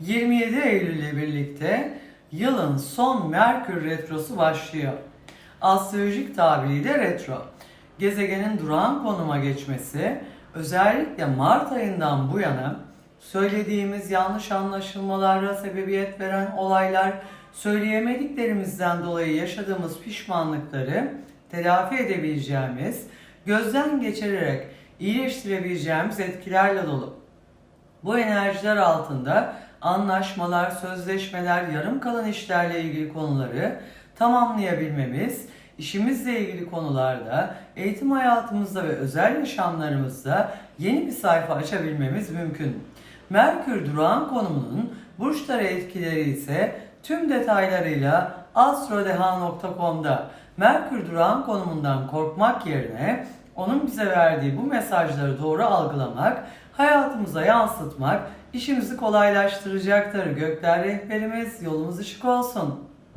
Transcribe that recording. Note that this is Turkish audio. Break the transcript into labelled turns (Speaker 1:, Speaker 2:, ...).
Speaker 1: 27 Eylül ile birlikte yılın son Merkür Retrosu başlıyor. Astrolojik tabiriyle retro. Gezegenin durağan konuma geçmesi özellikle Mart ayından bu yana söylediğimiz yanlış anlaşılmalara sebebiyet veren olaylar, söyleyemediklerimizden dolayı yaşadığımız pişmanlıkları telafi edebileceğimiz, gözden geçirerek iyileştirebileceğimiz etkilerle dolu. Bu enerjiler altında anlaşmalar, sözleşmeler, yarım kalan işlerle ilgili konuları tamamlayabilmemiz, işimizle ilgili konularda, eğitim hayatımızda ve özel yaşamlarımızda yeni bir sayfa açabilmemiz mümkün. Merkür durağan konumunun burçlara etkileri ise tüm detaylarıyla astrodeha.com'da Merkür durağan konumundan korkmak yerine onun bize verdiği bu mesajları doğru algılamak, hayatımıza yansıtmak işimizi kolaylaştıracaktır. Gökler rehberimiz yolumuz ışık olsun.